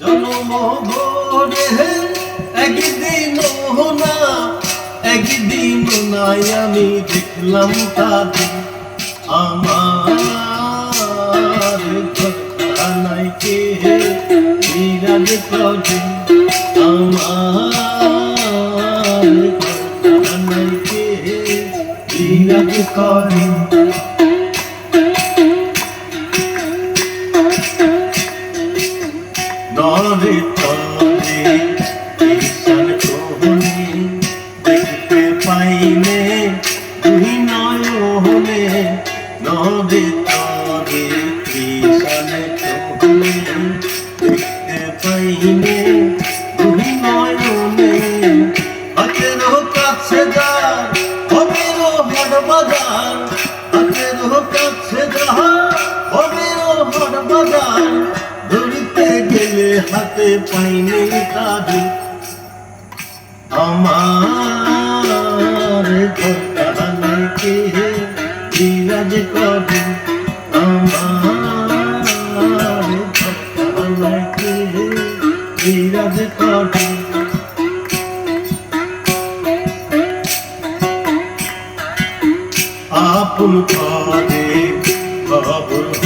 জন্ম ভরে একদিন না একদিন নাই আমি দেখলাম তাদের আমার নাই কে বিরাজ করে আমার নাই কে বিরাজ নরে তরে ঈশান কোহনে দেখতে পাইনে দুই নয়নে নরে তরে ঈশান কোহনে দেখতে পাইনে পাইনি কাজে আমার ঘরকে বিরাজ করে? আমার ঘরকে বিরাজ করে? আপন পদে খবর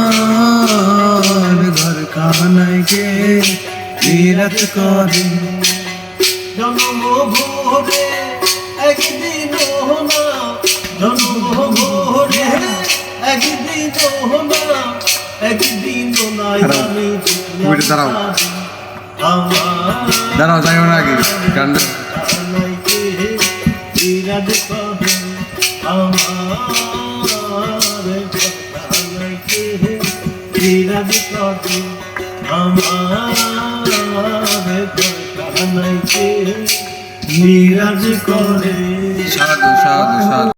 বিরাজ করে। জন্ম ভোরে একদিন না। জন্ম ভোরে একদিন না। একদিন দাঁড়াও, আমি দাঁড়াও। যাইও না আগে। গানটা। বিরাজ করে আমার কানাইকে বিরাজ করে আমার বিরাজ করে। সাধু সাধু সাধু।